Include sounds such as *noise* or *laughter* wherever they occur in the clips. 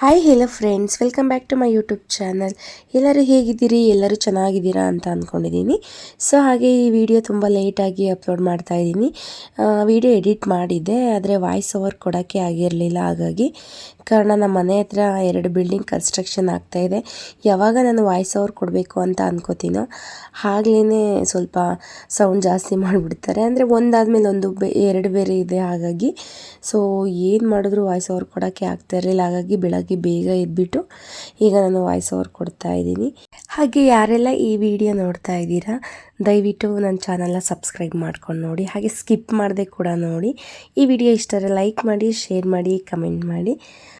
Hi hello friends welcome back to my YouTube channel ಎಲ್ಲರೂ ಹೇಗಿದ್ದೀರಿ? ಎಲ್ಲರೂ ಚೆನ್ನಾಗಿದ್ದೀರಾ ಅಂತ ಅಂದ್ಕೊಂಡಿದ್ದೀನಿ ಸೊ ಹಾಗೆ ಈ ವಿಡಿಯೋ ತುಂಬ ಲೇಟಾಗಿ ಅಪ್ಲೋಡ್ ಮಾಡ್ತಾ ಇದ್ದೀನಿ. ವಿಡಿಯೋ ಎಡಿಟ್ ಮಾಡಿದ್ದೆ, ಆದರೆ ವಾಯ್ಸ್ ಓವರ್ ಕೊಡೋಕ್ಕೆ ಆಗಿರಲಿಲ್ಲ. ಹಾಗಾಗಿ ಕಾರಣ ನಮ್ಮ ಮನೆ ಹತ್ರ ಎರಡು ಬಿಲ್ಡಿಂಗ್ ಕನ್ಸ್ಟ್ರಕ್ಷನ್ ಇದೆ. ಯಾವಾಗ ನಾನು ವಾಯ್ಸ್ ಓವರ್ ಕೊಡಬೇಕು ಅಂತ ಅನ್ಕೋತೀನೋ ಆಗ್ಲೇ ಸ್ವಲ್ಪ ಸೌಂಡ್ ಜಾಸ್ತಿ ಮಾಡಿಬಿಡ್ತಾರೆ. ಅಂದರೆ ಒಂದಾದ್ಮೇಲೆ ಒಂದು ಬೆ, ಎರಡು ಬೇರೆ ಇದೆ ಹಾಗಾಗಿ. ಸೊ ಏನು ಮಾಡಿದ್ರು ವಾಯ್ಸ್ ಓವರ್ ಕೊಡೋಕ್ಕೆ ಆಗ್ತಾ ಇರಲಿಲ್ಲ. ಹಾಗಾಗಿ ಬೆಳಗ್ಗೆ ಬೇಗ ಇದ್ಬಿಟ್ಟು ಈಗ ನಾನು ವಾಯ್ಸ್ ಓವರ್ ಕೊಡ್ತಾ ಇದ್ದೀನಿ. ಹಾಗೆ ಯಾರೆಲ್ಲ ಈ ವಿಡಿಯೋ ನೋಡ್ತಾ ಇದ್ದೀರಾ, ದಯವಿಟ್ಟು ನನ್ನ ಚಾನಲ್ನ ಸಬ್ಸ್ಕ್ರೈಬ್ ಮಾಡ್ಕೊಂಡು ನೋಡಿ. ಹಾಗೆ ಸ್ಕಿಪ್ ಮಾಡದೆ ಕೂಡ ನೋಡಿ. ಈ ವಿಡಿಯೋ ಇಷ್ಟ ಲೈಕ್ ಮಾಡಿ ಶೇರ್ ಮಾಡಿ ಕಮೆಂಟ್ ಮಾಡಿ.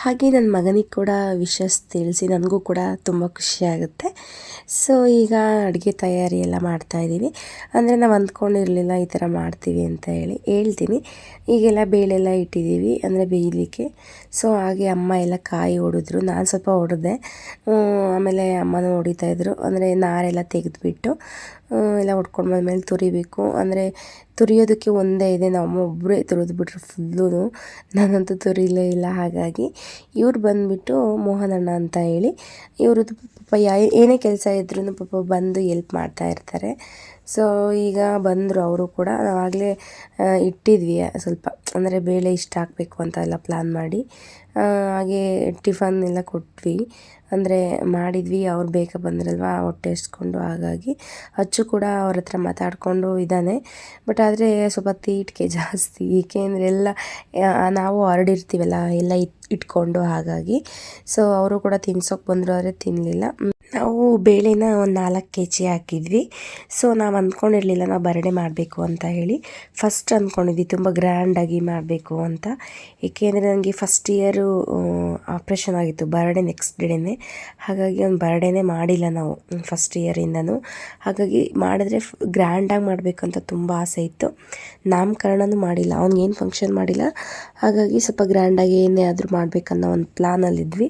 ಹಾಗೆ ನನ್ನ ಮಗನಿಗೆ ಕೂಡ ವಿಶಸ್ ತಿಳಿಸಿ ನನಗೂ ಕೂಡ ತುಂಬ ಖುಷಿಯಾಗುತ್ತೆ. ಸೊ ಈಗ ಅಡುಗೆ ತಯಾರಿ ಎಲ್ಲ ಮಾಡ್ತಾಯಿದ್ದೀನಿ ಅಂದರೆ ನಾವು ಅಂದ್ಕೊಂಡಿರಲಿಲ್ಲ ಈ ಥರ ಮಾಡ್ತೀವಿ ಅಂತ ಹೇಳಿ ಹೇಳ್ತೀನಿ. ಈಗೆಲ್ಲ ಬೇಳೆಲ್ಲ ಇಟ್ಟಿದ್ದೀವಿ ಅಂದರೆ ಬೇಯಲಿಕ್ಕೆ. ಸೊ ಹಾಗೆ ಅಮ್ಮ ಎಲ್ಲ ಕಾಯಿ ಹೊಡೆದ್ರು ನಾನು ಸ್ವಲ್ಪ ಹೊಡೆದೆ ಆಮೇಲೆ ಅಮ್ಮನೂ ಹೊಡಿತಾಯಿದ್ರು ಅಂದರೆ ನಾರೆಲ್ಲ ತೆಗೆದುಬಿಟ್ಟು ಎಲ್ಲ ಹೊಡ್ಕೊಂಡು ಬಂದಮೇಲೆ ತುರಿಬೇಕು. ಅಂದರೆ ತುರಿಯೋದಕ್ಕೆ ಒಂದೇ ಇದೆ. ನಮ್ಮ ಒಬ್ಬರೇ ತುರಿದ್ಬಿಟ್ರು ಫುಲ್ಲು ನಾನಂತೂ ತುರಿಲೇ ಇಲ್ಲ ಹಾಗಾಗಿ. ಇವ್ರು ಬಂದುಬಿಟ್ಟು ಮೋಹನಣ್ಣ ಅಂತ ಹೇಳಿ, ಇವರು ಪಾಪ ಏನೇ ಕೆಲಸ ಇದ್ರೂ ಪಾಪ ಬಂದು ಎಲ್ಪ್ ಮಾಡ್ತಾ ಇರ್ತಾರೆ. ಸೊ ಈಗ ಬಂದರು ಅವರು ಕೂಡ. ನಾವಾಗಲೇ ಇಟ್ಟಿದ್ವಿ, ಸ್ವಲ್ಪ. ಅಂದರೆ ಬೇಳೆ ಇಷ್ಟ ಹಾಕಬೇಕು ಅಂತ ಎಲ್ಲ ಪ್ಲ್ಯಾನ್ ಮಾಡಿ. ಹಾಗೆ ಟಿಫನ್ ಎಲ್ಲ ಕೊಟ್ವಿ. ಅಂದರೆ ಮಾಡಿದ್ವಿ, ಅವ್ರು ಬೇಗ ಬಂದ್ರಲ್ವ, ಹೊಟ್ಟೆ ಹಸ್ಕೊಂಡು ಹಾಗಾಗಿ. ಅಚ್ಚು ಕೂಡ ಅವ್ರ ಹತ್ರ ಮಾತಾಡಿಕೊಂಡು ಇದ್ದಾನೆ. ಬಟ್ ಆದರೆ ಸ್ವಲ್ಪ ತೀಟಿಕೆ ಜಾಸ್ತಿ. ಏಕೆ ಅಂದರೆ ಎಲ್ಲ ನಾವು ಹರಡಿರ್ತೀವಲ್ಲ, ಎಲ್ಲ ಇಟ್ ಇಟ್ಕೊಂಡು ಹಾಗಾಗಿ. ಸೊ ಅವರು ಕೂಡ ತಿನ್ಸೋಕೆ ಬಂದರು ಆದರೆ ತಿನ್ನಲಿಲ್ಲ ನಾವು ಬೇಳೆನ ಒಂದು ನಾಲ್ಕು ಕೆ ಜಿ ಹಾಕಿದ್ವಿ. ಸೊ ನಾವು ಅಂದ್ಕೊಂಡಿರಲಿಲ್ಲ ನಾವು ಬರಡೆ ಮಾಡಬೇಕು ಅಂತ ಹೇಳಿ. ಫಸ್ಟ್ ಅಂದ್ಕೊಂಡಿದ್ವಿ ತುಂಬ ಗ್ರ್ಯಾಂಡಾಗಿ ಮಾಡಬೇಕು ಅಂತ. ಏಕೆಂದರೆ ನನಗೆ ಫಸ್ಟ್ ಇಯರು ಆಪ್ರೇಷನ್ ಆಗಿತ್ತು ಬರ್ಡೆ ನೆಕ್ಸ್ಟ್ ಡೇನೇ ಹಾಗಾಗಿ ಒಂದು ಬರ್ಡೇನೇ ಮಾಡಿಲ್ಲ ನಾವು ಫಸ್ಟ್ ಇಯರಿಂದನೂ ಹಾಗಾಗಿ ಮಾಡಿದ್ರೆ ಗ್ರ್ಯಾಂಡಾಗಿ ಮಾಡಬೇಕಂತ ತುಂಬ ಆಸೆ ಇತ್ತು. ನಾಮಕರಣನೂ ಮಾಡಿಲ್ಲ ಅವ್ನಿಗೇನು ಫಂಕ್ಷನ್ ಮಾಡಿಲ್ಲ. ಹಾಗಾಗಿ ಸ್ವಲ್ಪ ಗ್ರ್ಯಾಂಡಾಗಿ ಏನೇ ಆದರೂ ಮಾಡಬೇಕನ್ನೋ ಒಂದು ಪ್ಲಾನಲ್ಲಿದ್ವಿ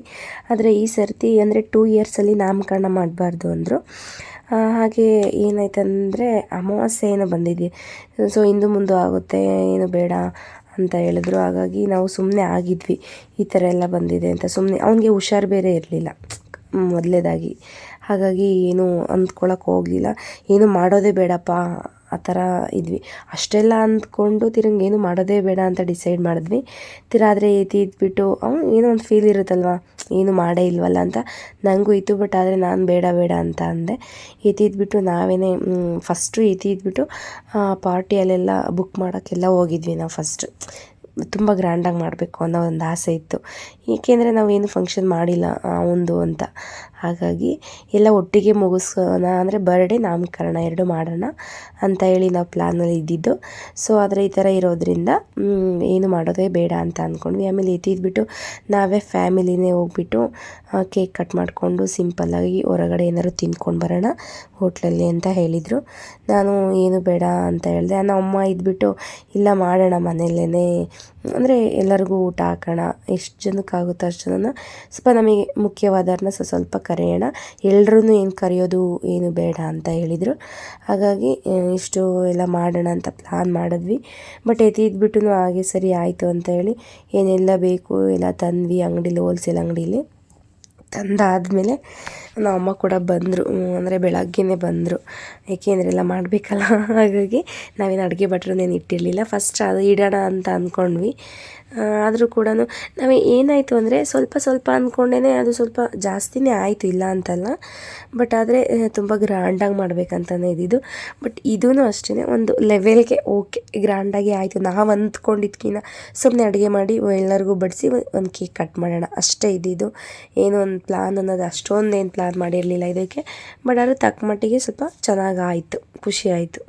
ಆದರೆ ಈ ಸರ್ತಿ ಅಂದರೆ ಟೂ ಇಯರ್ಸಲ್ಲಿ ನಾಮಕರಣ ಮಾಡಬಾರ್ದು ಅಂದರು. ಹಾಗೆ ಏನಾಯ್ತಂದರೆ ಅಮಾವಾಸ್ಯೆ ಏನೋ ಬಂದಿದೆ. ಸೊ, ಇಂದು ಮುಂದೆ ಆಗುತ್ತೆ, ಏನು ಬೇಡ ಅಂತ ಹೇಳಿದ್ರು. ಹಾಗಾಗಿ ನಾವು ಸುಮ್ಮನೆ ಆಗಿದ್ವಿ. ಈ ಥರ ಎಲ್ಲ ಬಂದಿದೆ ಅಂತ ಸುಮ್ಮನೆ ಅವನಿಗೆ ಹುಷಾರು ಬೇರೆ ಇರಲಿಲ್ಲ. ಮೊದಲೇದಾಗಿ. ಹಾಗಾಗಿ ಏನು ಅಂದ್ಕೊಳಕ್ಕೆ ಹೋಗಲಿಲ್ಲ. ಏನು ಮಾಡೋದೇ ಬೇಡಪ್ಪ ಆ ಥರ ಇದ್ವಿ. ಅಷ್ಟೆಲ್ಲ ಅಂದ್ಕೊಂಡು ತಿರಂಗೇನು ಮಾಡೋದೇ ಬೇಡ ಅಂತ ಡಿಸೈಡ್ ಮಾಡಿದ್ವಿ. ತಿರ ಆದರೆ ಎತ್ತಿ ಇದ್ಬಿಟ್ಟು ಏನೋ ಒಂದು ಫೀಲ್ ಇರುತ್ತಲ್ವ? ಏನು ಮಾಡೇ ಇಲ್ವಲ್ಲ ಅಂತ. ನನಗೂ ಇತ್ತು ಬಟ್ ಆದರೆ ನಾನು ಬೇಡ ಬೇಡ ಅಂತ ಅಂದೆ. ಎತ್ತಿದ್ಬಿಟ್ಟು ನಾವೇ ಫಸ್ಟು ಎತ್ತಿದ್ಬಿಟ್ಟು ಪಾರ್ಟಿಯಲ್ಲೆಲ್ಲ ಬುಕ್ ಮಾಡೋಕ್ಕೆಲ್ಲ ಹೋಗಿದ್ವಿ ನಾವು ಫಸ್ಟ್ ತುಂಬ ಗ್ರ್ಯಾಂಡಾಗಿ ಮಾಡಬೇಕು ಅನ್ನೋ ಒಂದು ಆಸೆ ಇತ್ತು. ಏಕೆಂದರೆ ನಾವೇನು ಫಂಕ್ಷನ್ ಮಾಡಿಲ್ಲ ಒಂದು ಅಂತ. ಹಾಗಾಗಿ ಎಲ್ಲ ಒಟ್ಟಿಗೆ ಮುಗಿಸೋಣ ಅಂದರೆ ಬರ್ಡೇ ನಾಮಕರಣ ಎರಡು ಮಾಡೋಣ ಅಂತ ಹೇಳಿ ನಾವು ಪ್ಲ್ಯಾನಲ್ಲಿ ಇದ್ದಿದ್ದು. ಸೊ ಆದರೆ ಈ ಥರ ಇರೋದ್ರಿಂದ ಏನು ಮಾಡೋದೇ ಬೇಡ ಅಂತ ಅಂದ್ಕೊಂಡ್ವಿ ಆಮೇಲೆ ಎತ್ತಿದ್ಬಿಟ್ಟು ನಾವೇ ಫ್ಯಾಮಿಲಿನೇ ಹೋಗ್ಬಿಟ್ಟು ಕೇಕ್ ಕಟ್ ಮಾಡಿಕೊಂಡು ಸಿಂಪಲ್ಲಾಗಿ ಹೊರಗಡೆ ಏನಾದ್ರು ತಿಂದ್ಕೊಂಡು ಬರೋಣ ಹೋಟ್ಲಲ್ಲಿ ಅಂತ ಹೇಳಿದರು. ನಾನು ಏನು ಬೇಡ ಅಂತ ಹೇಳಿದೆ. ಅಮ್ಮ ಇದ್ಬಿಟ್ಟು, ಇಲ್ಲ ಮಾಡೋಣ ಮನೆಯಲ್ಲೇ ಅಂದರೆ ಎಲ್ಲರಿಗೂ ಊಟ ಹಾಕೋಣ. ಎಷ್ಟು ಜನಕ್ಕಾಗುತ್ತೋ ಅಷ್ಟು ಅಷ್ಟನ್ನು ಸ್ವಲ್ಪ ನಮಗೆ ಮುಖ್ಯವಾದವ್ರನ್ನ ಸ್ವಲ್ಪ ಕರೆಯೋಣ. ಎಲ್ಲರೂ ಏನು ಕರೆಯೋದು ಏನು ಬೇಡ ಅಂತ ಹೇಳಿದರು. ಹಾಗಾಗಿ ಇಷ್ಟು ಎಲ್ಲ ಮಾಡೋಣ ಅಂತ ಪ್ಲ್ಯಾನ್ ಮಾಡಿದ್ವಿ. ಬಟ್ ಎತ್ತಿದ್ಬಿಟ್ಟು ಹಾಗೆ ಸರಿ ಆಯಿತು ಅಂತ ಹೇಳಿ, ಏನೆಲ್ಲ ಬೇಕು ಎಲ್ಲ ತಂದ್ವಿ ಅಂಗಡೀಲಿ ಹೋಲ್ಸೇಲ್ ಅಂಗಡೀಲಿ. ತಂದಾದಮೇಲೆ ನಮ್ಮ ಅಮ್ಮ ಕೂಡ ಬಂದರು. ಅಂದರೆ ಬೆಳಗ್ಗೆನೇ ಬಂದರು. ಏಕೆಂದರೆ ಎಲ್ಲ ಮಾಡಬೇಕಲ್ಲ. *laughs* ಹಾಗಾಗಿ ನಾವೇನು ಅಡುಗೆ ಭಟ್ರನ್ನೇನು ಇಟ್ಟಿರಲಿಲ್ಲ. ಫಸ್ಟ್ ಅದು ಇಡೋಣ ಅಂತ ಅಂದ್ಕೊಂಡ್ವಿ. ಆದರೂ ಕೂಡ ನಾವು ಏನಾಯಿತು ಅಂದರೆ ಸ್ವಲ್ಪ ಸ್ವಲ್ಪ ಅಂದ್ಕೊಂಡೇ ಅದು ಸ್ವಲ್ಪ ಜಾಸ್ತಿನೇ ಆಯಿತು ಇಲ್ಲ ಅಂತಲ್ಲ. ಬಟ್ ಆದರೆ ತುಂಬ ಗ್ರ್ಯಾಂಡಾಗಿ ಮಾಡಬೇಕಂತಲೇ ಇದ್ದಿದ್ದು ಬಟ್ ಇದೂ ಅಷ್ಟೇ ಒಂದು ಲೆವೆಲ್ಗೆ ಓಕೆ ಗ್ರ್ಯಾಂಡಾಗಿ ಆಯಿತು. ನಾವು ಅಂದ್ಕೊಂಡಿದ್ಕಿನ್ನ ಸುಮ್ಮನೆ ಅಡುಗೆ ಮಾಡಿ ಎಲ್ಲರಿಗೂ ಬಡಿಸಿ ಒಂದು ಕೇಕ್ ಕಟ್ ಮಾಡೋಣ. ಅಷ್ಟೇ ಇದ್ದಿದ್ದು ಏನೋ ಒಂದು ಪ್ಲ್ಯಾನ್ ಅನ್ನೋದು ಅಷ್ಟೊಂದು ಏನು ಪ್ಲಾನ್ ಮಾಡಿರಲಿಲ್ಲ ಇದಕ್ಕೆ. ಬಟ್ ಆದರೂ ತಕ್ಕ ಮಟ್ಟಿಗೆ ಸ್ವಲ್ಪ ಚೆನ್ನಾಗಾಯಿತು ಖುಷಿ ಆಯಿತು.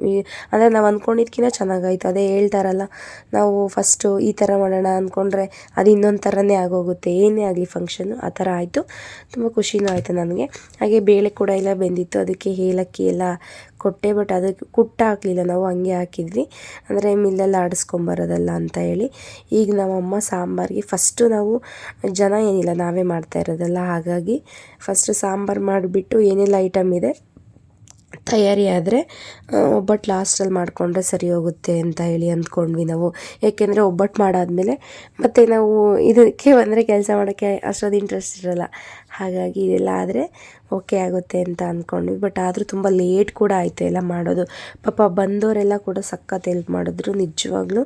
ಅಂದರೆ ನಾವು ಅಂದ್ಕೊಂಡಿದ್ಕಿನ್ನ ಚೆನ್ನಾಗಾಯಿತು ಅದೇ ಹೇಳ್ತಾರಲ್ಲ, ನಾವು ಫಸ್ಟು ಈ ಥರ ಮಾಡೋಣ ಅಂದ್ಕೊಂಡ್ರೆ ಅದು ಇನ್ನೊಂದು ಥರನೇ ಆಗೋಗುತ್ತೆ. ಏನೇ ಆಗಲಿ ಫಂಕ್ಷನ್ನು ಆ ಥರ ಆಯಿತು. ತುಂಬ ಖುಷಿನೂ ಆಯಿತು ನನಗೆ. ಹಾಗೆ ಬೇಳೆ ಕೂಡ ಎಲ್ಲ ಬೆಂದಿತ್ತು. ಅದಕ್ಕೆ ಏಲಕ್ಕಿ ಎಲ್ಲ ಕೊಟ್ಟೆ ಬಟ್ ಅದಕ್ಕೆ ಕುಟ್ಟ ಹಾಕಲಿಲ್ಲ ನಾವು, ಹಂಗೆ ಹಾಕಿದ್ವಿ. ಅಂದರೆ ಮಿಲ್ಲಲ್ಲಿ ಆಡಿಸ್ಕೊಂಬರೋದಲ್ಲ ಅಂತ ಹೇಳಿ. ಈಗ ನಮ್ಮಮ್ಮ ಸಾಂಬಾರಿಗೆ ಫಸ್ಟು ನಾವು ಜನ ಏನಿಲ್ಲ, ನಾವೇ ಮಾಡ್ತಾ ಇರೋದಲ್ಲ. ಹಾಗಾಗಿ ಫಸ್ಟ್ ಸಾಂಬಾರು ಮಾಡಿಬಿಟ್ಟು ಏನೆಲ್ಲ ಐಟಮ್ ಇದೆ ತಯಾರಿ ಆದರೆ ಒಬ್ಬಟ್ಟು ಲಾಸ್ಟಲ್ಲಿ ಮಾಡಿಕೊಂಡ್ರೆ ಸರಿ ಹೋಗುತ್ತೆ ಅಂತ ಹೇಳಿ ಅಂದ್ಕೊಂಡ್ವಿ ನಾವು. ಏಕೆಂದರೆ ಒಬ್ಬಟ್ಟು ಮಾಡಾದಮೇಲೆ ಮತ್ತು ನಾವು ಇದಕ್ಕೆ ಬಂದರೆ ಕೆಲಸ ಮಾಡೋಕ್ಕೆ ಅಷ್ಟೊಂದು ಇಂಟ್ರೆಸ್ಟ್ ಇರಲ್ಲ. ಹಾಗಾಗಿ ಇದೆಲ್ಲ ಆದರೆ ಓಕೆ ಆಗುತ್ತೆ ಅಂತ ಅಂದ್ಕೊಂಡ್ವಿ ಬಟ್ ಆದರೂ ತುಂಬ ಲೇಟ್ ಕೂಡ ಆಯಿತು ಎಲ್ಲ ಮಾಡೋದು. ಪಾಪ ಬಂದವರೆಲ್ಲ ಕೂಡ ಸಖತ್ ಹೆಲ್ಪ್ ಮಾಡಿದ್ರು ನಿಜವಾಗ್ಲೂ.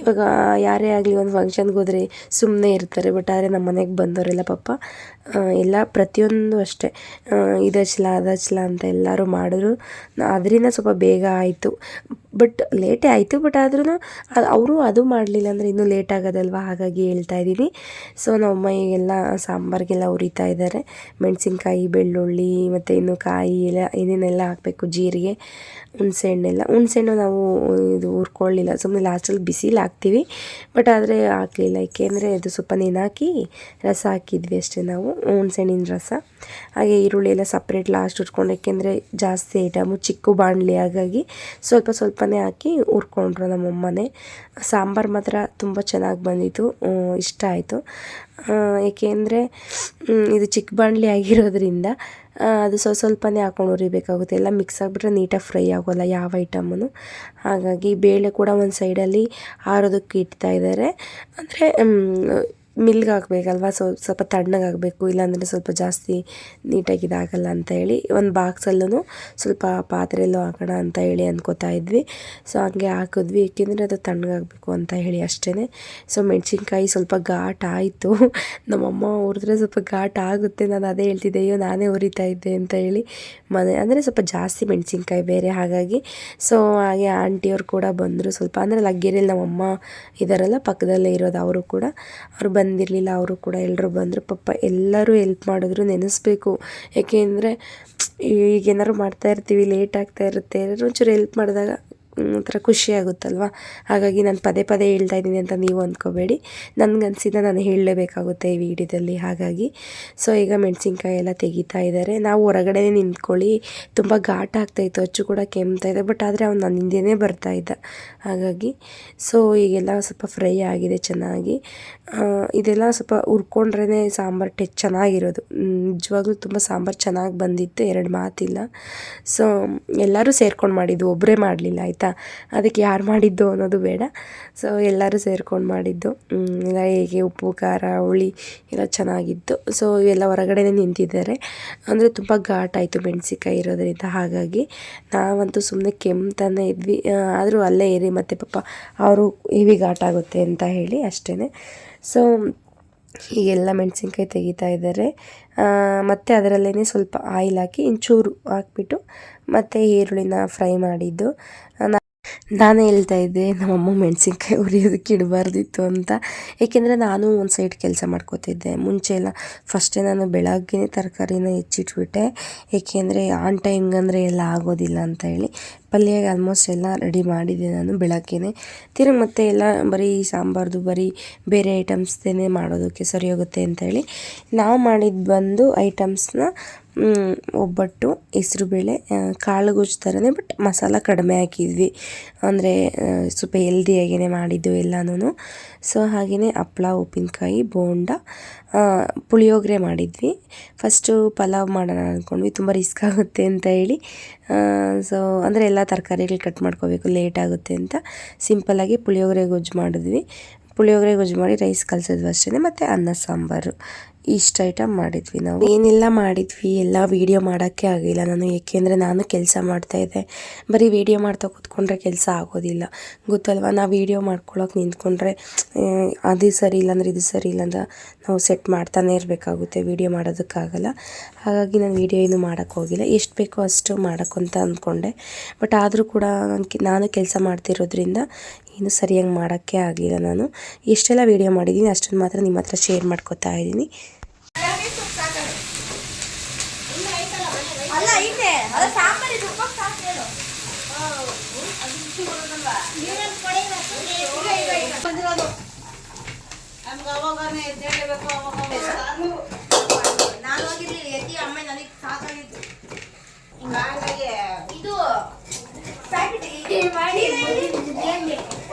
ಇವಾಗ ಯಾರೇ ಆಗಲಿ ಒಂದು ಫಂಕ್ಷನ್ಗೆ ಹೋದರೆ ಸುಮ್ಮನೆ ಇರ್ತಾರೆ. ಬಟ್ ಆದರೆ ನಮ್ಮ ಮನೆಗೆ ಬಂದವರೆಲ್ಲ ಪಾಪ ಎಲ್ಲ ಪ್ರತಿಯೊಂದು ಅಷ್ಟೇ. ಆ, ಇದು ಹಚ್ಲ ಅದು ಅಂತ ಎಲ್ಲರೂ ಮಾಡಿದ್ರು. ಅದರಿಂದ ಸ್ವಲ್ಪ ಬೇಗ ಆಯಿತು. ಬಟ್ ಲೇಟೇ ಆಯಿತು ಬಟ್ ಆದ್ರೂ ಅವರು ಅದು ಮಾಡಲಿಲ್ಲ ಅಂದರೆ ಇನ್ನೂ ಲೇಟ್ ಆಗೋದಲ್ವ? ಹಾಗಾಗಿ ಹೇಳ್ತಾ ಇದ್ದೀನಿ. ಸೊ ನಮ್ಮ ಎಲ್ಲ ಸಾಂಬಾರಿಗೆಲ್ಲ ಉರಿತಾ ಇದ್ದಾರೆ. ಮೆಣಸಿನ್ಕಾಯಿ, ಬೆಳ್ಳುಳ್ಳಿ, ಮತ್ತು ಇನ್ನು ಕಾಯಿ ಎಲ್ಲ, ಏನೇನೆಲ್ಲ ಹಾಕಬೇಕು ಜೀರಿಗೆ. ಹುಣಸೆಹಣ್ಣೆಲ್ಲ. ಹುಣಸೆಹಣ್ಣು ನಾವು ಇದು ಹುರ್ಕೊಳ್ಳಿಲ್ಲ. ಸುಮ್ಮನೆ ಲಾಸ್ಟಲ್ಲಿ ಬಿಸಿಲು ಹಾಕ್ತೀವಿ. ಬಟ್ ಆದರೆ ಹಾಕಲಿಲ್ಲ. ಏಕೆಂದರೆ ಅದು ಸ್ವಲ್ಪ ನೆನೆ ಹಾಕಿ ರಸ ಹಾಕಿದ್ವಿ ಅಷ್ಟೇ ನಾವು. ಹುಣಸೆಹಣ್ಣಿನ ರಸ. ಹಾಗೆ ಈರುಳ್ಳಿ ಎಲ್ಲ ಸಪ್ರೇಟ್ ಲಾಸ್ಟ್ ಹುರ್ಕೊಂಡು ಏಕೆಂದರೆ ಜಾಸ್ತಿ ಐಟಮು ಚಿಕ್ಕ ಬಾಣಲಿ ಹಾಗಾಗಿ ಸ್ವಲ್ಪ ಸ್ವಲ್ಪನೇ ಹಾಕಿ ಹುರ್ಕೊಂಡ್ರು ನಮ್ಮಮ್ಮನೇ. ಸಾಂಬಾರು ಮಾತ್ರ ತುಂಬ ಚೆನ್ನಾಗಿ ಬಂದಿತ್ತು. ಇಷ್ಟ ಆಯಿತು. ಏಕೆಂದರೆ ಇದು ಚಿಕ್ಕ ಬಾಣಲಿ ಆಗಿರೋದ್ರಿಂದ ಅದು ಸ್ವಲ್ಪ ಸ್ವಲ್ಪನೇ ಹಾಕೊಂಡು ಹುರಿಬೇಕಾಗುತ್ತೆ. ಎಲ್ಲ ಮಿಕ್ಸ್ ಆಗಿಬಿಟ್ರೆ ನೀಟಾಗಿ ಫ್ರೈ ಆಗೋಲ್ಲ ಯಾವ ಐಟಮೂ ಹಾಗಾಗಿ ಬೇಳೆ ಕೂಡ ಒಂದು ಸೈಡಲ್ಲಿ ಆರೋದಕ್ಕೆ ಇಡ್ತಾ ಇದ್ದಾರೆ. ಅಂದರೆ ಮಿಲ್ಗೆ ಹಾಕ್ಬೇಕಲ್ವ ಸೊ, ಸ್ವಲ್ಪ ತಣ್ಣಗಾಗಬೇಕು, ಇಲ್ಲಾಂದರೆ ಸ್ವಲ್ಪ ಜಾಸ್ತಿ ನೀಟಾಗಿ ಇದಾಗಲ್ಲ ಅಂತ ಹೇಳಿ ಒಂದು ಬಾಕ್ಸಲ್ಲೂ ಸ್ವಲ್ಪ ಪಾತ್ರೆಯಲ್ಲೂ ಹಾಕೋಣ ಅಂತ ಹೇಳಿ ಅಂದ್ಕೋತಾ ಇದ್ವಿ. ಸೊ, ಹಂಗೆ ಹಾಕಿದ್ವಿ. ಏಕೆಂದರೆ ಅದು ತಣ್ಣಗಾಗಬೇಕು ಅಂತ ಹೇಳಿ ಅಷ್ಟೇ ಸೊ, ಮೆಣಸಿನ್ಕಾಯಿ ಸ್ವಲ್ಪ ಘಾಟ್ ಆಯಿತು. ನಮ್ಮಮ್ಮ ಹುರಿದ್ರೆ ಸ್ವಲ್ಪ ಘಾಟ್ ಆಗುತ್ತೆ. ನಾನು ಅದೇ ಹೇಳ್ತಿದ್ದೆ ಅಯ್ಯೋ ನಾನೇ ಹುರಿತಾ ಇದ್ದೆ ಅಂತ ಹೇಳಿ ಮನೆ, ಅಂದರೆ ಸ್ವಲ್ಪ ಜಾಸ್ತಿ ಮೆಣಸಿನ್ಕಾಯಿ ಬೇರೆ ಹಾಗಾಗಿ. ಸೊ, ಹಾಗೆ ಆಂಟಿಯವ್ರು ಕೂಡ ಬಂದರು ಸ್ವಲ್ಪ. ಅಂದರೆ ಲಗ್ಗೆರೆಯಲ್ಲಿ ನಮ್ಮಮ್ಮ ಇದ್ದಾರಲ್ಲ ಪಕ್ಕದಲ್ಲೇ ಇರೋದು ಅವರು ಕೂಡ. ಅವ್ರು ಬಂದಿರಲಿಲ್ಲ, ಅವರು ಕೂಡ ಎಲ್ಲರೂ ಬಂದರು. ಪಾಪ ಎಲ್ಲರೂ ಹೆಲ್ಪ್ ಮಾಡಿದ್ರು, ನೆನೆಸ್ಬೇಕು. ಏಕೆಂದರೆ ಈಗ ಏನಾದ್ರು ಮಾಡ್ತಾ ಇರ್ತೀವಿ ಲೇಟ್ ಆಗ್ತಾ ಇರುತ್ತೆ ಒಂಚೂರು ಹೆಲ್ಪ್ ಮಾಡಿದಾಗ ಒಂಥರ ಖುಷಿ ಆಗುತ್ತಲ್ವ? ಹಾಗಾಗಿ ನಾನು ಪದೇ ಪದೇ ಹೇಳ್ತಾ ಇದ್ದೀನಿ ಅಂತ ನೀವು ಅಂದ್ಕೋಬೇಡಿ. ನನಗನ್ಸಿದ ನಾನು ಹೇಳಲೇಬೇಕಾಗುತ್ತೆ ಈ ವಿಡಿಯೋದಲ್ಲಿ. ಹಾಗಾಗಿ, ಸೊ ಈಗ ಮೆಣಸಿನ್ಕಾಯಿ ಎಲ್ಲ ತೆಗಿತಾ ಇದ್ದಾರೆ. ನಾವು ಹೊರಗಡೆ ನಿಂತ್ಕೊಳ್ಳಿ. ತುಂಬ ಘಾಟ್ ಆಗ್ತಾಯಿತ್ತು ಅಚ್ಚು ಕೂಡ ಕೆಮ್ತಾ ಇದೆ. ಬಟ್ ಆದರೆ ಅವ್ನು ನನ್ನ ಹಿಂದೆನೇ ಬರ್ತಾ ಇದ್ದ. ಹಾಗಾಗಿ, ಸೊ ಈಗೆಲ್ಲ ಸ್ವಲ್ಪ ಫ್ರೈ ಆಗಿದೆ ಚೆನ್ನಾಗಿ. ಇದೆಲ್ಲ ಸ್ವಲ್ಪ ಹುರ್ಕೊಂಡ್ರೇ ಸಾಂಬಾರು ಟೆ ಚೆನ್ನಾಗಿರೋದು. ನಿಜವಾಗ್ಲೂ ತುಂಬ ಸಾಂಬಾರು ಚೆನ್ನಾಗಿ ಬಂದಿತ್ತು. ಎರಡು ಮಾತಿಲ್ಲ. ಸೊ, ಎಲ್ಲರೂ ಸೇರ್ಕೊಂಡು ಮಾಡಿದ್ದು. ಒಬ್ಬರೇ ಮಾಡಲಿಲ್ಲ, ಆಯಿತಾ? ಅದಕ್ಕೆ ಯಾರು ಮಾಡಿದ್ದು ಅನ್ನೋದು ಬೇಡ. ಸೊ ಎಲ್ಲರೂ ಸೇರ್ಕೊಂಡು ಮಾಡಿದ್ದು. ಇಲ್ಲ ಹೇಗೆ ಉಪ್ಪು, ಖಾರ, ಹುಳಿ ಎಲ್ಲ ಚೆನ್ನಾಗಿತ್ತು. ಸೊ ಇವೆಲ್ಲ ಹೊರಗಡೆನೇ ನಿಂತಿದ್ದಾರೆ. ಅಂದರೆ ತುಂಬ ಘಾಟಾಯಿತು ಆಯಿತು ಮೆಣಸಿನ್ಕಾಯಿ ಇರೋದ್ರಿಂದ. ಹಾಗಾಗಿ ನಾವಂತೂ ಸುಮ್ಮನೆ ಕೆಮ್ತಾನೆ ಇದ್ವಿ. ಆದರೂ ಅಲ್ಲೇ ಇರಿ ಮತ್ತು ಪಾಪ ಅವರು ಇವಿ ಘಾಟ್ ಆಗುತ್ತೆ ಅಂತ ಹೇಳಿ ಅಷ್ಟೇ ಸೊ ಹೀಗೆಲ್ಲ ಮೆಣಸಿನ್ಕಾಯಿ ತೆಗಿತಾ ಇದ್ದಾರೆ. ಮತ್ತು ಅದರಲ್ಲೇ ಸ್ವಲ್ಪ ಆಯಿಲ್ ಹಾಕಿ, ಇಂಚೂರು ಹಾಕ್ಬಿಟ್ಟು ಮತ್ತು ಈರುಳ್ಳಿನ ಫ್ರೈ ಮಾಡಿದ್ದು. ನಾನು ಹೇಳ್ತಾ ಇದ್ದೆ, ನಮ್ಮಮ್ಮ ಮೆಣಸಿನ್ಕಾಯಿ ಉರಿಯೋದಕ್ಕೆ ಇಡಬಾರ್ದಿತ್ತು ಅಂತ. ಏಕೆಂದರೆ ನಾನು ಒಂದು ಸೈಡ್ ಕೆಲಸ ಮಾಡ್ಕೋತಿದ್ದೆ. ಮುಂಚೆ ಎಲ್ಲ ಫಸ್ಟೇ ನಾನು ಬೆಳಗ್ಗೆ ತರಕಾರಿನ ಹೆಚ್ಚಿಟ್ಬಿಟ್ಟೆ. ಏಕೆಂದರೆ ಆನ್ ಟೈಮ್ಗಂದರೆ ಎಲ್ಲ ಆಗೋದಿಲ್ಲ ಅಂತ ಹೇಳಿ ಪಲ್ಯ ಆಲ್ಮೋಸ್ಟ್ ಎಲ್ಲ ರೆಡಿ ಮಾಡಿದ್ದೆ ನಾನು ಬೆಳಗ್ಗೆನೆ. ತಿರುಗಿ ಮತ್ತೆ ಎಲ್ಲ ಬರೀ ಸಾಂಬಾರ್ದು, ಬರೀ ಬೇರೆ ಐಟಮ್ಸ್ದೇ ಮಾಡೋದಕ್ಕೆ ಸರಿ ಹೋಗುತ್ತೆ ಅಂತ ಹೇಳಿ ನಾವು ಮಾಡಿದ್ದು ಬಂದು ಐಟಮ್ಸ್ನ ಒಬ್ಬಟ್ಟು ಕಾಳು ಗೊಜ್ಜು ಥರನೇ ಬಟ್ ಮಸಾಲ ಕಡಿಮೆ ಹಾಕಿದ್ವಿ. ಅಂದರೆ ಸ್ವಲ್ಪ ಹೆಲ್ದಿಯಾಗೇ ಮಾಡಿದ್ದು ಎಲ್ಲನೂ ಸೊ ಹಾಗೆಯೇ ಹಪ್ಳ, ಉಪ್ಪಿನಕಾಯಿ, ಬೋಂಡ ಪುಳಿಯೋಗರೆ ಮಾಡಿದ್ವಿ. ಫಸ್ಟು ಪಲಾವ್ ಮಾಡೋಣ ಅಂದ್ಕೊಂಡ್ವಿ ತುಂಬ ರಿಸ್ಕ್ ಆಗುತ್ತೆ ಅಂತ ಹೇಳಿ. ಸೊ ಅಂದರೆ ಎಲ್ಲ ತರಕಾರಿಗಳು ಕಟ್ ಮಾಡ್ಕೋಬೇಕು ಲೇಟ್ ಆಗುತ್ತೆ ಅಂತ. ಸಿಂಪಲ್ಲಾಗಿ ಪುಳಿಯೋಗರೆ ಗೊಜ್ಜು ಮಾಡಿದ್ವಿ. ಪುಳಿಯೋಗರೆ ಗೊಜ್ಜು ಮಾಡಿ ರೈಸ್ ಕಲಸಿದ್ವಿ ಅಷ್ಟೇ ಮತ್ತು ಅನ್ನ ಸಾಂಬಾರು. ಇಷ್ಟು ಐಟಮ್ ಮಾಡಿದ್ವಿ ನಾವು. ಏನೆಲ್ಲ ಮಾಡಿದ್ವಿ, ಎಲ್ಲ ವೀಡಿಯೋ ಮಾಡೋಕ್ಕೆ ಆಗಿಲ್ಲ ನಾನು. ಏಕೆಂದರೆ ನಾನು ಕೆಲಸ ಮಾಡ್ತಾಯಿದ್ದೆ ಬರೀ ವೀಡಿಯೋ ಮಾಡ್ತಾ ಕೂತ್ಕೊಂಡ್ರೆ ಕೆಲಸ ಆಗೋದಿಲ್ಲ. ಗೊತ್ತಲ್ವ? ನಾವು ವೀಡಿಯೋ ಮಾಡ್ಕೊಳ್ಳೋಕೆ ನಿಂತ್ಕೊಂಡ್ರೆ ಅದು ಸರಿ ಇಲ್ಲಾಂದ್ರೆ ಇದು ಸರಿ ಇಲ್ಲಾಂದ್ರೆ ನಾವು ಸೆಟ್ ಮಾಡ್ತಾನೆ ಇರಬೇಕಾಗುತ್ತೆ. ವೀಡಿಯೋ ಮಾಡೋದಕ್ಕಾಗಲ್ಲ. ಹಾಗಾಗಿ ನಾನು ವೀಡಿಯೋ ಏನು ಮಾಡೋಕ್ಕೆ ಹೋಗಿಲ್ಲ. ಎಷ್ಟು ಬೇಕೋ ಅಷ್ಟು ಮಾಡೋಕ್ಕಂತ ಅಂದ್ಕೊಂಡೆ. ಬಟ್ ಆದರೂ ಕೂಡ ನಾನು ಕೆಲಸ ಮಾಡ್ತಿರೋದ್ರಿಂದ ಏನು ಸರಿಯಾಗಿ ಮಾಡೋಕ್ಕೆ ಆಗಲಿಲ್ಲ ನಾನು. ಎಷ್ಟೆಲ್ಲ ವೀಡಿಯೋ ಮಾಡಿದ್ದೀನಿ ಅಷ್ಟನ್ನು ಮಾತ್ರ ನಿಮ್ಮ ಹತ್ರ ಶೇರ್ ಮಾಡ್ಕೋತಾ ಇದ್ದೀನಿ. ನಾನು ಹೋಗಿರ್ಲಿಲ್ಲ ಎತ್ತಿ ಅಮ್ಮ ನನಗೆ ಸಾಕಾಗಿತ್ತು. ಇದು ಪ್ಯಾಕೆಟ್ ಮಾಡಿ.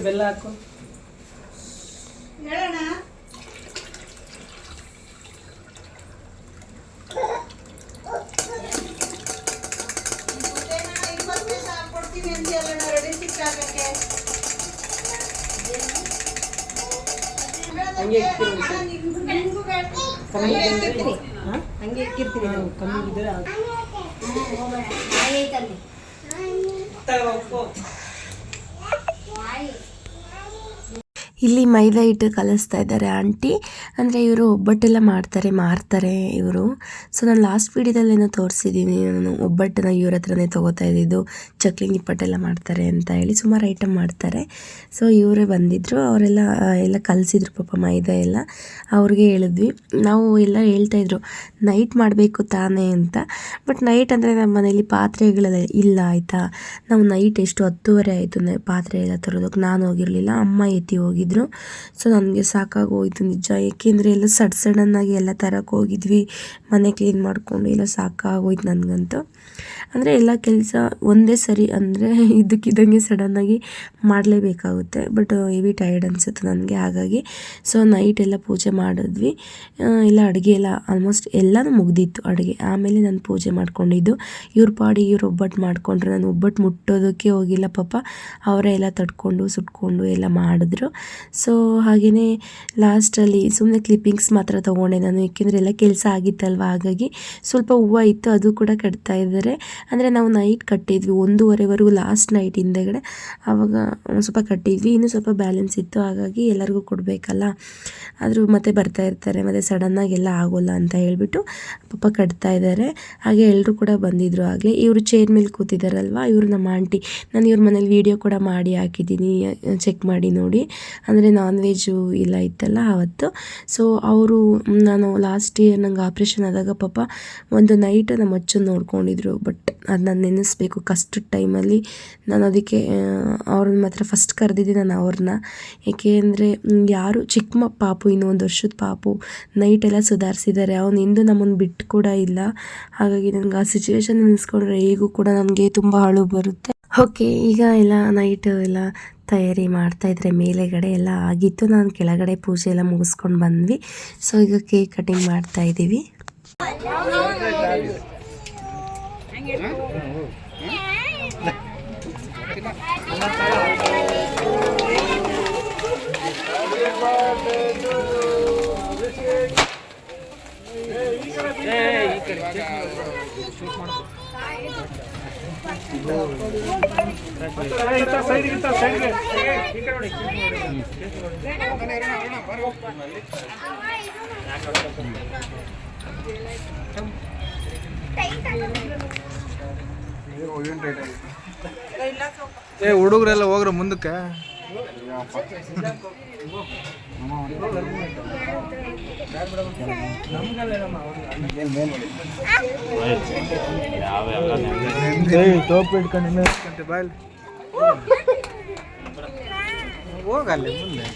ಒಂದು ಅರ್ಧ ಹೆಚ್ಚು ಬೆಲ್ಲ ಹಾಕು ಹೇಳೋಣ ಕೊಡ್ತೀವಿ ಅಂತ ಹೇಳೋಣ ರೆಡಿ ಸಿಕ್ಕಾಗಕ್ಕೆ ಹಂಗೆ ಇಕ್ಕಿರಿ ಕಮ್ಮಿ ಇದ್ದರೆ ಹಾಂ ಹಂಗೆ ಇಕ್ಕಿರ್ತೀವಿ ಹಾಂ, ಕಮ್ಮಿ ಇದ್ದರೆ ಹಾಕು. ಐತಲ್ಲಿ ತಗೋ, ಉಪ್ಪು. ಇಲ್ಲಿ ಮೈದಾ ಹಿಟ್ಟು ಕಲಿಸ್ತಾ ಇದ್ದಾರೆ ಆಂಟಿ. ಅಂದರೆ ಇವರು ಒಬ್ಬಟ್ಟೆಲ್ಲ ಮಾಡ್ತಾರೆ, ಮಾರ್ತಾರೆ ಇವರು. ಸೊ ನಾನು ಲಾಸ್ಟ್ ವೀಡಿಯೋದಲ್ಲೇನೋ ತೋರಿಸಿದ್ದೀನಿ ನಾನು ಒಬ್ಬಟ್ಟನ್ನ ಇವ್ರ ಹತ್ರನೇ ತೊಗೋತಾ ಇದ್ದಿದ್ದು, ಚಕ್ಲಿ ನಿಪ್ಪಟ್ಟೆಲ್ಲ ಮಾಡ್ತಾರೆ ಅಂತ ಹೇಳಿ ಸುಮಾರು ಐಟಮ್ ಮಾಡ್ತಾರೆ. ಸೊ ಇವರೇ ಬಂದಿದ್ದರು ಅವರೆಲ್ಲ ಎಲ್ಲ ಕಲಿಸಿದ್ರು ಪಾಪ ಮೈದಾ ಎಲ್ಲ. ಅವ್ರಿಗೆ ಹೇಳಿದ್ವಿ. ನಾವು ಎಲ್ಲ ಹೇಳ್ತಾಯಿದ್ರು ನೈಟ್ ಮಾಡಬೇಕು ತಾನೇ ಅಂತ. ಬಟ್ ನೈಟ್ ಅಂದರೆ ನಮ್ಮ ಮನೇಲಿ ಪಾತ್ರೆಗಳೆಲ್ಲ ಇಲ್ಲ, ಆಯಿತಾ? ನಾವು ನೈಟ್ ಎಷ್ಟು ಹತ್ತುವರೆ ಆಯಿತು ಪಾತ್ರೆ ಎಲ್ಲ ತರೋದಕ್ಕೆ ನಾನು ಹೋಗಿರಲಿಲ್ಲ, ಅಮ್ಮ ಎತ್ತಿ ಹೋಗಿದ್ರು. ಸೊ ನನಗೆ ಸಾಕಾಗೋಯ್ತು ನಿಜ. ಏಕೆಂದರೆ ಎಲ್ಲ ಸಡ್ ಸಡನ್ನಾಗಿ ಎಲ್ಲ ತರಕ್ಕೆ ಹೋಗಿದ್ವಿ. ಮನೆ ಕ್ಲೀನ್ ಮಾಡಿಕೊಂಡು ಎಲ್ಲ ಸಾಕಾಗೋಯ್ತು ನನಗಂತೂ. ಅಂದರೆ ಎಲ್ಲ ಕೆಲಸ ಒಂದೇ ಸರಿ ಅಂದರೆ ಇದಕ್ಕಿದ್ದಂಗೆ ಸಡನ್ನಾಗಿ ಮಾಡಲೇಬೇಕಾಗುತ್ತೆ. ಬಟ್ ಹೆವಿ ಟೈರ್ಡ್ ಅನಿಸುತ್ತೆ ನನಗೆ ಹಾಗಾಗಿ. ಸೊ ನೈಟ್ ಎಲ್ಲ ಪೂಜೆ ಮಾಡಿದ್ವಿ. ಎಲ್ಲ ಅಡುಗೆ ಎಲ್ಲ ಆಲ್ಮೋಸ್ಟ್ ಎಲ್ಲನೂ ಮುಗ್ದಿತ್ತು ಅಡುಗೆ. ಆಮೇಲೆ ನಾನು ಪೂಜೆ ಮಾಡ್ಕೊಂಡಿದ್ದು. ಇವ್ರ ಪಾಡಿ ಇವ್ರು ಒಬ್ಬಟ್ಟು ಮಾಡಿಕೊಂಡ್ರೆ. ನಾನು ಒಬ್ಬಟ್ಟು ಮುಟ್ಟೋದಕ್ಕೆ ಹೋಗಿಲ್ಲ ಪಾಪ. ಅವರೇ ಎಲ್ಲ ತಡ್ಕೊಂಡು ಸುಟ್ಕೊಂಡು ಎಲ್ಲ ಮಾಡಿದ್ರು. ಸೊ ಹಾಗೆಯೇ ಲಾಸ್ಟಲ್ಲಿ ಸುಮ್ಮನೆ ಕ್ಲಿಪ್ಪಿಂಗ್ಸ್ ಮಾತ್ರ ತೊಗೊಂಡೆ ನಾನು, ಏಕೆಂದರೆ ಎಲ್ಲ ಕೆಲಸ ಆಗಿತ್ತಲ್ವ? ಹಾಗಾಗಿ ಸ್ವಲ್ಪ ಹೂವು ಇತ್ತು, ಅದು ಕೂಡ ಕಟ್ತಾ ಇದ್ದಾರೆ. ಅಂದರೆ ನಾವು ನೈಟ್ ಕಟ್ಟಿದ್ವಿ, ಒಂದೂವರೆವರೆಗೂ ಲಾಸ್ಟ್ ನೈಟ್ ಹಿಂದೆಗಡೆ. ಆವಾಗ ಸ್ವಲ್ಪ ಕಟ್ಟಿದ್ವಿ, ಇನ್ನೂ ಸ್ವಲ್ಪ ಬ್ಯಾಲೆನ್ಸ್ ಇತ್ತು, ಹಾಗಾಗಿ ಎಲ್ಲರಿಗೂ ಕೊಡಬೇಕಲ್ಲ. ಆದರೂ ಮತ್ತೆ ಬರ್ತಾ ಇರ್ತಾರೆ, ಮತ್ತು ಸಡನ್ನಾಗಿ ಎಲ್ಲ ಆಗೋಲ್ಲ ಅಂತ ಹೇಳಿಬಿಟ್ಟು ಪಾಪ ಕಟ್ತಾ ಇದ್ದಾರೆ. ಹಾಗೆ ಎಲ್ಲರೂ ಕೂಡ ಬಂದಿದ್ರು ಆಗಲೇ ಇವರು ಚೇರ್ ಮೇಲೆ ಕೂತಿದ್ದಾರಲ್ವ ಇವರು ನಮ್ಮ ಆಂಟಿ ನಾನು ಇವ್ರ ಮನೇಲಿ ವೀಡಿಯೋ ಕೂಡ ಮಾಡಿ ಹಾಕಿದ್ದೀನಿ ಚೆಕ್ ಮಾಡಿ ನೋಡಿ. ಅಂದರೆ ನಾನ್ ವೆಜ್ಜು ಇಲ್ಲ ಇತ್ತಲ್ಲ ಆವತ್ತು ಸೊ ಅವರು, ನಾನು ಲಾಸ್ಟ್ ಇಯರ್ ನಂಗೆ ಆಪ್ರೇಷನ್ ಆದಾಗ ಪಾಪ ಒಂದು ನೈಟ್ ನಮ್ಮ ಅಚ್ಚನ್ ನೋಡ್ಕೊಂಡಿದ್ರು ಬಟ್ ಅದು ನಾನು ನೆನೆಸ್ಬೇಕು ಕಷ್ಟದ ಟೈಮಲ್ಲಿ ನಾನು ಅದಕ್ಕೆ ಅವ್ರನ್ನ ಮಾತ್ರ ಫಸ್ಟ್ ಕರೆದಿದ್ದೆ ನಾನು ಅವ್ರನ್ನ. ಏಕೆಂದರೆ ಯಾರು ಚಿಕ್ಕ ಪಾಪು ಇನ್ನು ಒಂದು ವರ್ಷದ ಪಾಪು ನೈಟೆಲ್ಲ ಸುಧಾರಿಸಿದ್ದಾರೆ. ಅವನು ಇಂದು ನಮ್ಮನ್ನು ಬಿಟ್ಟು ಕೂಡ ಇಲ್ಲ. ಹಾಗಾಗಿ ನನಗೆ ಆ ಸಿಚುವೇಶನ್ ನೆನೆಸ್ಕೊಂಡ್ರೆ ಹೇಗೂ ಕೂಡ ನನಗೆ ತುಂಬ ಅಳು ಬರುತ್ತೆ. ಓಕೆ ಈಗ ಎಲ್ಲ ನೈಟ್ ಎಲ್ಲ ತಯಾರಿ ಮಾಡ್ತಾ ಇದ್ರೆ ಮೇಲೆಗಡೆ ಎಲ್ಲ ಆಗಿತ್ತು. ನಾನು ಕೆಳಗಡೆ ಪೂಜೆ ಎಲ್ಲ ಮುಗಿಸ್ಕೊಂಡು ಬಂದ್ವಿ. ಸೊ ಈಗ ಕೇಕ್ ಕಟಿಂಗ್ ಮಾಡ್ತಾ ಇದ್ದೀವಿ ಏ ಹುಡುಗರೆಲ್ಲ ಹೋಗ್ರ ಮುಂದಕ್ಕೆ. ಟೋಪ್ ಇಟ್ಕೊಂಡು ಇಟ್ಕೊಂಡೆ ಬಾಯಲ್ಲಿ ಹೋಗಲ್ಲಿ ಮುಂದೆ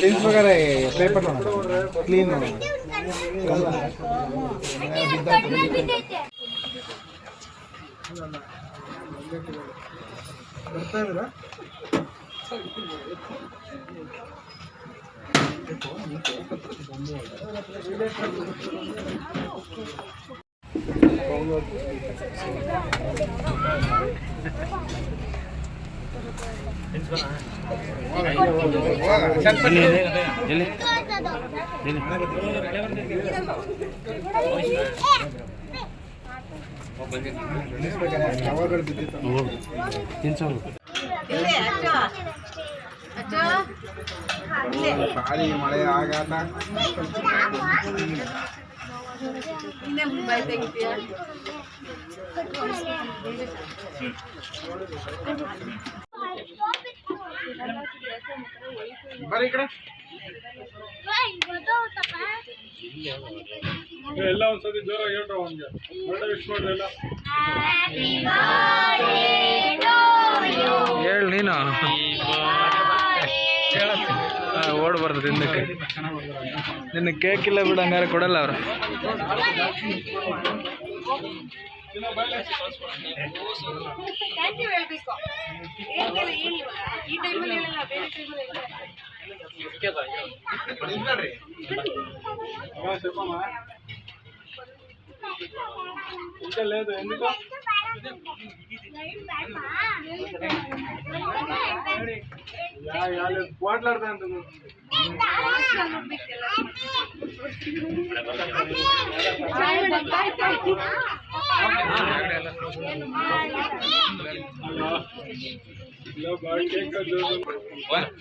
ತಿನ್ಸ್ಬೇಕಾರೆ ಪೇಪರ್ ಕ್ಲೀನ್ ಬರ್ತಾ ಇದ್ರ ಭಾರಿ ಮಳೆ ಬರ್ರಿ ಈ ಕಡೆ ಎಲ್ಲ ಒಂದ್ಸತಿ ಜೋರಾಗಿ ಹೇಳ್ರ ಅವನ್ಗೆ ಒಳ್ಳೆ ವಿಶ್ ಮಾಡ್ರಿ ಎಲ್ಲ ಹೇಳು ನೀನು ಓಡ್ ಬರ್ತದೆ ಹಿಂದಕ್ಕೆ ನಿನ್ನ ಕೇಕ್ ಇಲ್ಲ ಬಿಡು ಹಂಗಾರೆ ಕೊಡಲ್ಲ ಅವ್ರು ఇంకా లేదు ఎందుకు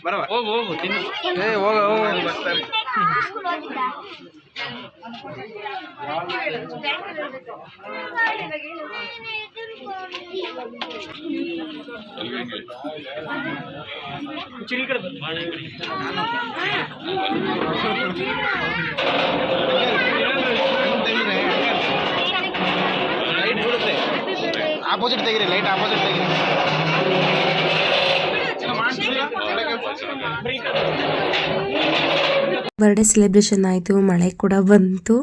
ಬರವಾ ಹೋಗು ಹೋಗು ತಿನ್ನು ಏ ಹೋಗ ಹೋಗು ಬರ್ತಾರೆ ಲೈಟ್ ಬಿಡುತ್ತೆ ಆಪೋಸಿಟ್ ತೆಗೀರಿ ಲೈಟ್ ಆಪೋಸಿಟ್ ತೆಗೀರಿ ಬರ್ಡೇ ಸೆಲೆಬ್ರೇಷನ್ ಆಯಿತು, ಮಳೆ ಕೂಡ ಬಂತು.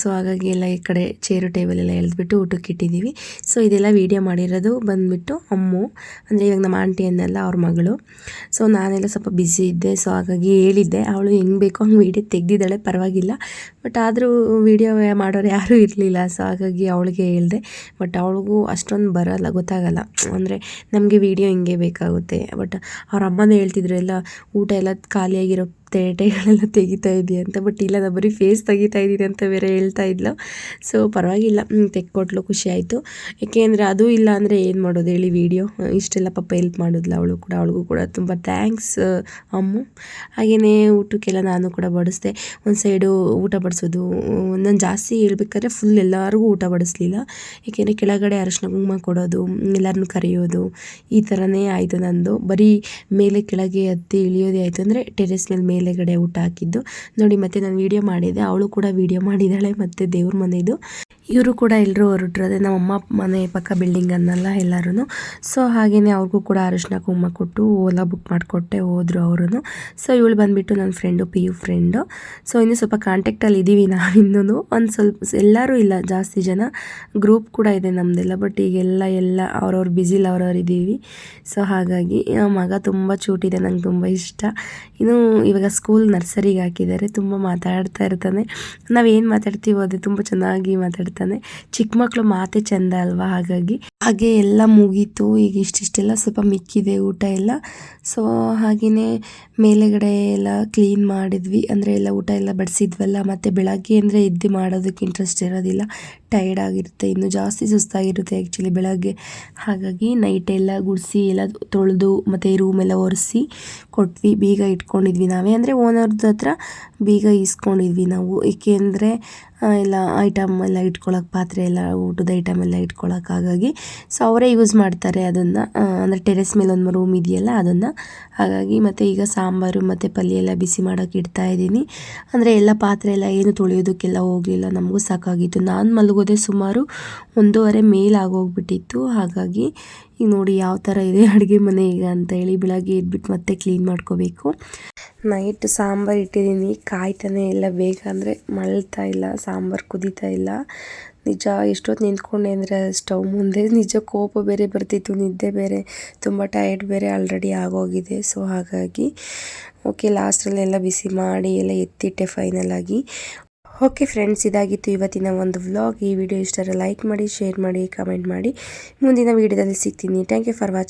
ಸೊ ಹಾಗಾಗಿ ಎಲ್ಲ ಈ ಕಡೆ ಚೇರು ಟೇಬಲ್ ಎಲ್ಲ ಎಳೆದ್ಬಿಟ್ಟು ಊಟಕ್ಕೆ ಇಟ್ಟಿದ್ದೀವಿ. ಸೊ ಇದೆಲ್ಲ ವೀಡಿಯೋ ಮಾಡಿರೋದು ಬಂದುಬಿಟ್ಟು ಅಮ್ಮು, ಅಂದರೆ ಇವಾಗ ನಮ್ಮ ಆಂಟಿ ಅನ್ನೆಲ್ಲ ಅವ್ರ ಮಗಳು. ಸೊ ನಾನೆಲ್ಲ ಸ್ವಲ್ಪ ಬ್ಯುಸಿ ಇದ್ದೆ ಸೊ ಹಾಗಾಗಿ ಹೇಳಿದ್ದೆ. ಅವಳು ಹೆಂಗೆ ಬೇಕೋ ಹಂಗೆ ವೀಡಿಯೋ ತೆಗ್ದಿದ್ದಾಳೆ, ಪರವಾಗಿಲ್ಲ. ಬಟ್ ಆದರೂ ವೀಡಿಯೋ ಮಾಡೋರು ಯಾರೂ ಇರಲಿಲ್ಲ ಸೊ ಹಾಗಾಗಿ ಅವಳಿಗೆ ಹೇಳಿದೆ. ಬಟ್ ಅವಳಿಗೂ ಅಷ್ಟೊಂದು ಬರಲ್ಲ, ಗೊತ್ತಾಗಲ್ಲ. ಅಂದರೆ ನಮಗೆ ವೀಡಿಯೋ ಹಿಂಗೆ ಬೇಕಾಗುತ್ತೆ. ಬಟ್ ಅವ್ರ ಅಮ್ಮನೇ ಹೇಳ್ತಿದ್ರು, ಎಲ್ಲ ಊಟ ಎಲ್ಲ ಖಾಲಿಯಾಗಿರೋ ತೇಟೆಗಳೆಲ್ಲ ತೆಗಿತಾ ಇದೆಯಾ ಅಂತ ಬಟ್ ಇಲ್ಲ ನಾನು ಬರೀ ಫೇಸ್ ತೆಗಿತಾ ಇದ್ದೀನಿ ಅಂತ ಬೇರೆ ಹೇಳ್ತಾ ಇದ್ಲು. ಸೊ ಪರವಾಗಿಲ್ಲ ತೆಕ್ಕೊಟ್ಲು, ಖುಷಿ ಆಯಿತು. ಏಕೆಂದರೆ ಅದು ಇಲ್ಲ ಅಂದರೆ ಏನು ಮಾಡೋದು ಹೇಳಿ ವೀಡಿಯೋ ಇಷ್ಟೆಲ್ಲ ಪಾಪ ಹೆಲ್ಪ್ ಮಾಡಿದ್ಲು ಅವಳು ಕೂಡ, ಅವಳಿಗೂ ಕೂಡ ತುಂಬ ಥ್ಯಾಂಕ್ಸ್ ಅಮ್ಮು. ಹಾಗೆಯೇ ಊಟಕ್ಕೆಲ್ಲ ನಾನು ಕೂಡ ಬಡಿಸ್ದೆ. ಒಂದು ಸೈಡು ಊಟ ಬಡಿಸೋದು, ನಾನು ಜಾಸ್ತಿ ಹೇಳ್ಬೇಕಾದ್ರೆ ಫುಲ್ ಎಲ್ಲರಿಗೂ ಊಟ ಬಡಿಸ್ಲಿಲ್ಲ. ಏಕೆಂದರೆ ಕೆಳಗಡೆ ಅರಶಿನ ಕುಂಕುಮ ಕೊಡೋದು ಎಲ್ಲರನ್ನೂ ಕರೆಯೋದು, ಈ ಥರನೇ ಆಯಿತು ನಂದು. ಬರೀ ಮೇಲೆ ಕೆಳಗೆ ಹತ್ತಿ ಇಳಿಯೋದೇ ಆಯಿತು ಅಂದರೆ ಟೆರೆಸ್ ಮೇಲೆ ಮೇಲೆಗಡೆ ಊಟ ಹಾಕಿದ್ದು. ನೋಡಿ, ಮತ್ತೆ ನಾನು ವೀಡಿಯೋ ಮಾಡಿದೆ. ಅವಳು ಕೂಡ ವೀಡಿಯೋ ಮಾಡಿದ್ದಾಳೆ ಮತ್ತೆ ದೇವ್ರ ಮನೆದು ಇವರು ಕೂಡ ಎಲ್ಲರೂ ಹೊರಟ್ರು ಅದೇ ನಮ್ಮ ಅಮ್ಮ ಮನೆ ಪಕ್ಕ ಬಿಲ್ಡಿಂಗ್ ಅನ್ನಲ್ಲ ಎಲ್ಲರೂ ಸೊ ಹಾಗೆಯೇ ಅವ್ರಿಗೂ ಕೂಡ ಅರಿಶಿನ ಕುಂಕುಮ ಕೊಟ್ಟು ಓಲಾ ಬುಕ್ ಮಾಡಿಕೊಟ್ಟೆ, ಹೋದರು ಅವರು ಸೊ ಇವಳು ಬಂದುಬಿಟ್ಟು ನನ್ನ friend P U friend so ಇನ್ನೂ ಸ್ವಲ್ಪ ಕಾಂಟ್ಯಾಕ್ಟಲ್ಲಿ ಇದ್ದೀವಿ ನಾವಿನ್ನೂ ಒಂದು ಸ್ವಲ್ಪ ಎಲ್ಲರೂ ಇಲ್ಲ, ಜಾಸ್ತಿ ಜನ. ಗ್ರೂಪ್ ಕೂಡ ಇದೆ ನಮ್ಮದೆಲ್ಲ ಬಟ್ ಈಗೆಲ್ಲ ಎಲ್ಲ ಅವ್ರವ್ರು ಬ್ಯುಸಿಲಿ ಅವ್ರವ್ರು ಇದ್ದೀವಿ ಸೊ ಹಾಗಾಗಿ ಮಗ ತುಂಬ ಚೂಟಿದೆ, ನಂಗೆ ತುಂಬ ಇಷ್ಟ. ಇನ್ನು ಇವಾಗ ಸ್ಕೂಲ್ ನರ್ಸರಿಗೆ ಹಾಕಿದ್ದಾರೆ, ತುಂಬ ಮಾತಾಡ್ತಾ ಇರ್ತಾನೆ. ನಾವೇನು ಮಾತಾಡ್ತೀವೋ ಅದು ತುಂಬ ಚೆನ್ನಾಗಿ ಮಾತಾಡ್ತಾನೆ. ಚಿಕ್ಕ ಮಕ್ಕಳು ಮಾತೇ ಚಂದ ಅಲ್ವಾ ಹಾಗಾಗಿ. ಹಾಗೆ ಎಲ್ಲ ಮುಗೀತು, ಈಗ ಇಷ್ಟಿಷ್ಟೆಲ್ಲ ಸ್ವಲ್ಪ ಮಿಕ್ಕಿದೆ ಊಟ ಎಲ್ಲ. ಸೊ ಹಾಗೆಯೇ ಮೇಲೆಗಡೆ ಎಲ್ಲ ಕ್ಲೀನ್ ಮಾಡಿದ್ವಿ. ಅಂದರೆ ಎಲ್ಲ ಊಟ ಎಲ್ಲ ಬಡಿಸಿದ್ವಲ್ಲ, ಮತ್ತು ಬೆಳಗ್ಗೆ ಅಂದರೆ ಎದ್ದು ಮಾಡೋದಕ್ಕೆ ಇಂಟ್ರೆಸ್ಟ್ ಇರೋದಿಲ್ಲ. ಟೈರ್ಡ್ ಆಗಿರುತ್ತೆ, ಇನ್ನು ಜಾಸ್ತಿ ಸುಸ್ತಾಗಿರುತ್ತೆ ಆ್ಯಕ್ಚುಲಿ ಬೆಳಗ್ಗೆ. ಹಾಗಾಗಿ ನೈಟ್ ಎಲ್ಲ ಗುಡಿಸಿ, ಎಲ್ಲ ತೊಳೆದು ಮತ್ತು ರೂಮ್ ಎಲ್ಲ ಒರೆಸಿ ಕೊಟ್ವಿ, ಬೀಗ ಇಟ್ಕೊಂಡಿದ್ವಿ ನಾವೇ. ಅಂದರೆ ಓನರ್ದ ಹತ್ರ ಬೀಗ ಇಸ್ಕೊಂಡಿದ್ವಿ ನಾವು. ಏಕೆಂದರೆ ಎಲ್ಲ ಐಟಮ್ ಎಲ್ಲ ಇಟ್ಕೊಳ್ಳೋಕೆ ಪಾತ್ರೆ ಎಲ್ಲ, ಊಟದ ಐಟಮ್ ಎಲ್ಲ ಇಟ್ಕೊಳ್ಳೋಕೆ ಹಾಗಾಗಿ. ಸೊ ಅವರೇ ಯೂಸ್ ಮಾಡ್ತಾರೆ ಅದನ್ನು. ಅಂದರೆ ಟೆರೆಸ್ ಮೇಲೆ ಒಂದು ರೂಮ್ ಇದೆಯಲ್ಲ, ಅದನ್ನು. ಹಾಗಾಗಿ ಮತ್ತು ಈಗ ಸಾಂಬಾರು ಮತ್ತು ಪಲ್ಯ ಎಲ್ಲ ಬಿಸಿ ಮಾಡೋಕೆ ಇಡ್ತಾ ಇದ್ದೀನಿ. ಅಂದರೆ ಎಲ್ಲ ಪಾತ್ರೆ ಎಲ್ಲ ಏನು ತೊಳೆಯೋದಕ್ಕೆಲ್ಲ ಹೋಗಲಿಲ್ಲ, ನಮಗೂ ಸಾಕಾಗಿತ್ತು. ನಾನು ಮಲಗೋದೆ ಸುಮಾರು ಒಂದೂವರೆ ಮೇಲಾಗೋಗ್ಬಿಟ್ಟಿತ್ತು ಹಾಗಾಗಿ ಈಗ ನೋಡಿ ಯಾವ ಥರ ಇದೆ ಅಡುಗೆ ಮನೆ ಈಗ ಅಂತ ಹೇಳಿ ಬೆಳಗ್ಗೆ ಎದ್ಬಿಟ್ಟು ಮತ್ತೆ ಕ್ಲೀನ್ ಮಾಡ್ಕೋಬೇಕು. ನೈಟ್ ಸಾಂಬಾರು ಇಟ್ಟಿದ್ದೀನಿ. ಕಾಯ್ತಾನೆ ಇಲ್ಲ. ಬೇಗ ಅಂದರೆ ಮಳ್ತಾ ಇಲ್ಲ. ಸಾಂಬಾರು ಕುದೀತಾ ಇಲ್ಲ. ನಿಜ ಎಷ್ಟೊತ್ತು ನಿಂತ್ಕೊಂಡೆ ಅಂದರೆ ಸ್ಟವ್ ಮುಂದೆ. ನಿಜ ಕೋಪ ಬೇರೆ ಬರ್ತಿತ್ತು. ನಿದ್ದೆ ಬೇರೆ. ತುಂಬ ಟಯರ್ಡ್ ಬೇರೆ ಆಲ್ರೆಡಿ ಆಗೋಗಿದೆ. ಸೊ ಹಾಗಾಗಿ ಓಕೆ ಲಾಸ್ಟಲ್ಲೆಲ್ಲ ಬಿಸಿ ಮಾಡಿ ಎಲ್ಲ ಎತ್ತಿಟ್ಟೆ ಫೈನಲ್ ಆಗಿ. ಓಕೆ ಫ್ರೆಂಡ್ಸ್, ಇದಾಗಿತ್ತು ಇವತ್ತಿನ ಒಂದು ವ್ಲಾಗ್. ಈ ವಿಡಿಯೋ ಇಷ್ಟರ ಲೈಕ್ ಮಾಡಿ, ಶೇರ್ ಮಾಡಿ, ಕಮೆಂಟ್ ಮಾಡಿ. ಮುಂದಿನ ವಿಡಿಯೋದಲ್ಲಿ ಸಿಗ್ತೀನಿ. Thank you for watching